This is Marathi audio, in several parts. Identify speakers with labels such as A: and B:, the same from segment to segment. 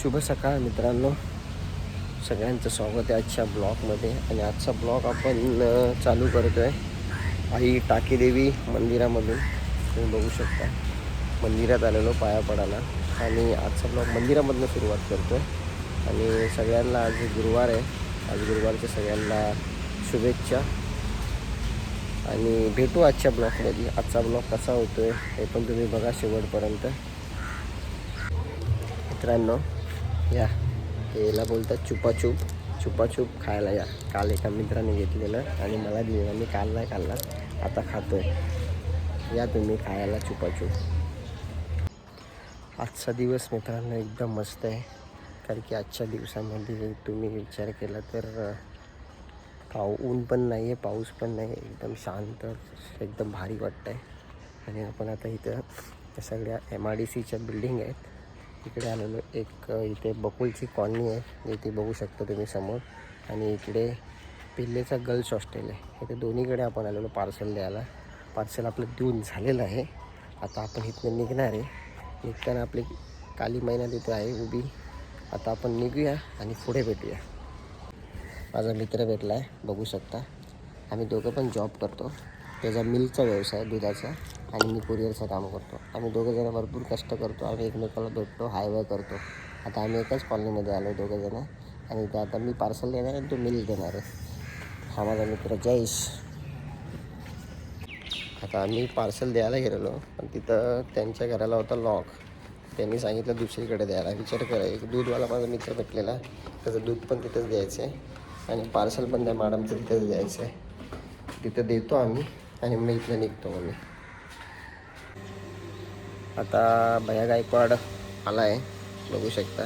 A: शुभ सकाळ मित्रांनो. सगळ्यांचं स्वागत आहे आजच्या ब्लॉगमध्ये. आणि आजचा ब्लॉग आपण चालू करतो आहे आई टाकीदेवी मंदिरामधून. तुम्ही बघू शकता. मंदिरात आलेलो पाया पडायला. आणि आजचा ब्लॉग मंदिरामधनं सुरुवात करतो आहे आणि सगळ्यांना आज गुरुवार आहे. आज गुरुवारच्या सगळ्यांना शुभेच्छा. आणि भेटू आजच्या ब्लॉगमध्ये. आजचा ब्लॉग कसा होतो आहे हे पण तुम्ही बघा शेवटपर्यंत. मित्रांनो या. याला बोलतात चुपाचूप चुपाचूप खायला या. काल एका मित्राने घेतलेलं आणि मला दिलेलं. मी काल नाही खाल्ला. आता खातोय. या तुम्ही खायला चुपाचूप आजचा दिवस मित्रांनो एकदम मस्त आहे. कारण की आजच्या दिवसामध्ये तुम्ही विचार केला तर पाऊ ऊन पण नाही आहे पाऊस पण नाही एकदम शांत एकदम भारी वाटतं आहे आणि आपण आता इथं सगळ्या एम आय डी सीच्या बिल्डिंग आहेत. इकडे आलेलो एक इथे बकुलची कॉलनी आहे इथे बघू शकतो तुम्ही समोर. आणि इकडे पिल्लेचा गर्ल्स हॉस्टेल आहे. इथे दोन्हीकडे आपण आलेलो पार्सल द्यायला. पार्सल आपलं देऊन झालेलं आहे. आता आपण इथनं निघणार आहे. निघताना आपली काली महिना तिथे आहे उभी. आता आपण निघूया आणि पुढे भेटूया. माझा मित्र भेटला आहे बघू शकता. आम्ही दोघं पण जॉब करतो. त्याचा मिल्कचा व्यवसाय दुधाचा. आणि मी कुरिअरचं काम करतो. आम्ही दोघंजणं भरपूर कष्ट करतो. आम्ही एकमेकाला भेटतो हायवे करतो. आता आम्ही एकाच कॉलनीमध्ये आलो दोघंजणं आणि इथं आता मी पार्सल देणार आहे आणि तो मिल्क देणार आहे. हा माझा मित्र जयेश. आता आम्ही पार्सल द्यायला गेलेलो पण तिथं त्यांच्या घराला होता लॉक त्यांनी सांगितलं दुसरीकडे द्यायला. विचार करा एक दूधवाला माझा मित्र भेटलेला. त्याचं दूध पण तिथंच द्यायचं आहे आणि पार्सल पण त्या मॅडमचं तिथंच द्यायचं आहे तिथं देतो आम्ही. आणि मग इथलं निघतो मग मी आता भया गायकवाड आला आहे बघू शकता.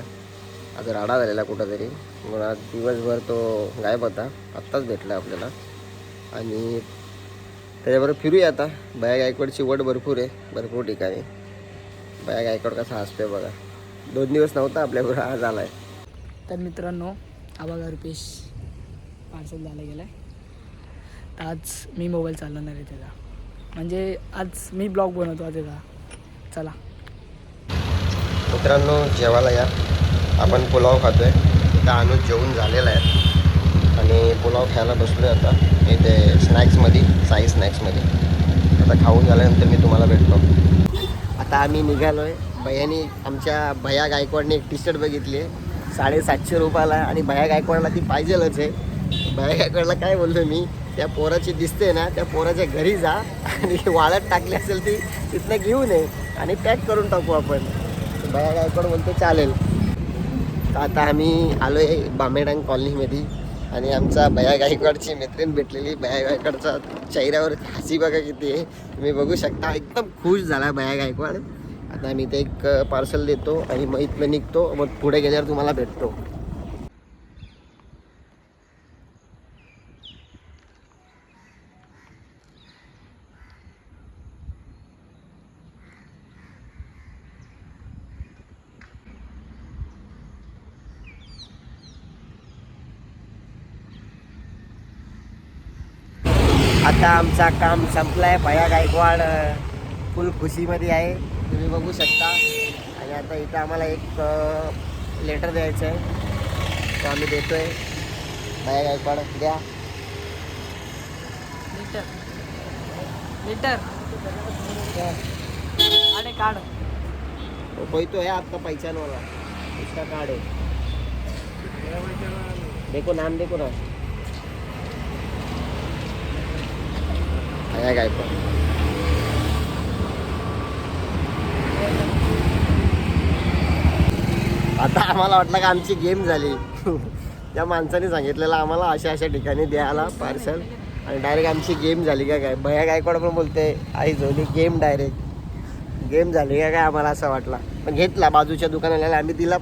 A: आज राडा झालेला कुठंतरी. म्हणून आज दिवसभर तो गायब होता. आत्ताच भेटला आपल्याला. आणि त्याच्याबरोबर फिरूया आता. भया गायकवाडची वट भरपूर आहे भरपूर ठिकाणी. भया गायकवाड कसा हसतोय बघा. दोन दिवस नव्हता आपल्याबरोबर आज आला आहे
B: तर मित्रांनो आबा रुपेश पार्सल झालं गेला आहे आज मी मोबाईल चालवणार आहे त्याचा म्हणजे आज मी ब्लॉग बनवतो आज त्याचा चला.
A: मित्रांनो जेवायला या. आपण पुलाव खातोय. इथं अनुज जेवून झालेला आहे. आणि पुलाव खायला बसलो आहे आता. इथे स्नॅक्समध्ये साई स्नॅक्समध्ये आता खाऊन झाल्यानंतर मी तुम्हाला भेटतो. आता आम्ही निघालो आहे भैयानी आमच्या भया गायकवाडने एक टी शर्ट बघितली आहे. साडेसातशे रुपयाला आणि भया गायकवाडला ती पाहिजेलच आहे. भया काय बोलतो मी? त्या पोराची दिसते ना त्या पोराच्या घरी जा आणि वाळत टाकली असेल ती तिथनं घेऊन ये आणि पॅक करून टाकू आपण. भया गायकवाड बोलतो चालेल. तर आता आम्ही आलो आहे बामेडांग कॉलनीमध्ये आणि आमचा भया गायकवाडची मैत्रीण भेटलेली. भया गायकवाडचा चेहऱ्यावर हसी बघा किती आहे. तुम्ही बघू शकता एकदम खुश झाला भया गायकवाड आता आम्ही ते एक पार्सल देतो आणि मग इथलं निघतो. मग पुढे गेल्यावर तुम्हाला भेटतो. आता आमचा काम संपलाय. भया गायकवाड फुल खुशीमध्ये आहे. तुम्ही बघू शकता. आणि आता इथं आम्हाला एक लेटर द्यायचं आहे तो आम्ही देतोय. भया गायकवाड द्या.
B: मीटर मीटर अरे काढ
A: कोई तो है आपका पहचान वाला इसका कार्ड है देखो नाम देखो ना. काय काय पण. आता आम्हाला वाटलं का आमची गेम झाली. त्या माणसाने सांगितलेलं आम्हाला अशा अशा ठिकाणी द्यायला पार्सल. आणि डायरेक्ट आमची गेम झाली का काय? भया गायकवाड पण बोलते आई झोली गेम डायरेक्ट गेम झाली का काय आम्हाला असं वाटला. पण घेतला बाजूच्या दुकानाला आम्ही दिला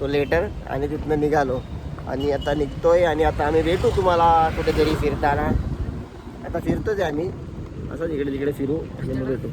A: तो लेटर आणि तिथनं निघालो. आणि आता निघतोय आणि आता आम्ही भेटू तुम्हाला कुठेतरी फिरताना. आता फिरतोच आहे आम्ही. असंच इकडे तिकडे फिरू आणि मग भेटू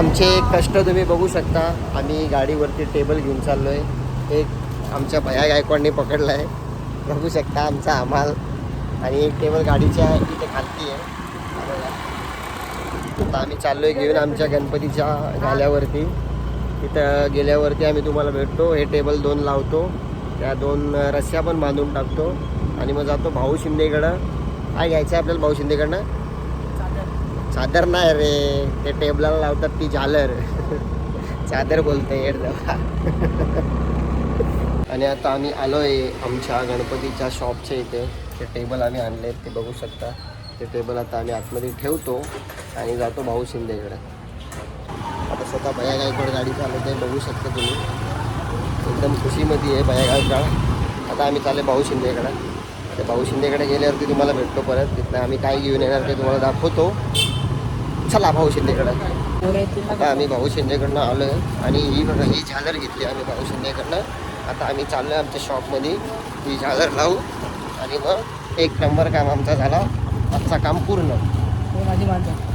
A: आमचे कष्ट तुम्ही बघू शकता. आम्ही गाडीवरती टेबल घेऊन चाललो आहे एक आमच्या भया गायकवाडने पकडला आहे बघू शकता आमचा आम्हाला. आणि एक टेबल गाडीच्या इथे खालती आहे. आता आम्ही चाललो आहे घेऊन आमच्या गणपतीच्या गाल्यावरती तिथं गेल्यावरती आम्ही तुम्हाला भेटतो. हे टेबल दोन लावतो. त्या दोन रस्स्या पण बांधून टाकतो. आणि मग जातो भाऊ शिंदेकडं. काय घ्यायचं आहे आपल्याला भाऊ शिंदेकडनं? चादर नाही रे ते टेबलाला लावतात ती झालर. चादर बोलते येड आणि आता आम्ही आलो आहे आमच्या गणपतीच्या शॉपच्या इथे. ते टेबल आम्ही आणले आहेत ते बघू शकता. ते टेबल आता आम्ही आतमध्ये ठेवतो आणि जातो भाऊ शिंदेकडे. आता स्वतः भया गायकवाड गाडी चालवते बघू शकता तुम्ही. एकदम खुशीमध्ये आहे भया गायकवाड आता आम्ही चालले भाऊ शिंदेकडे. ते भाऊ शिंदेकडे गेल्यावरती तुम्हाला भेटतो परत. तिथनं आम्ही काय घेऊन येणार ते तुम्हाला दाखवतो. चला भाऊ शिंदेकडं. आता आम्ही भाऊ शिंदेकडनं आलो आहे आणि ही बघा ही झालर घेतली आम्ही भाऊ शिंदेकडनं. आता आम्ही चाललो आहे आमच्या शॉपमध्ये. ही झालर लावू. आणि मग एक नंबर काम आमचा झाला. आजचा काम पूर्ण.
B: हो, माझी माणसं.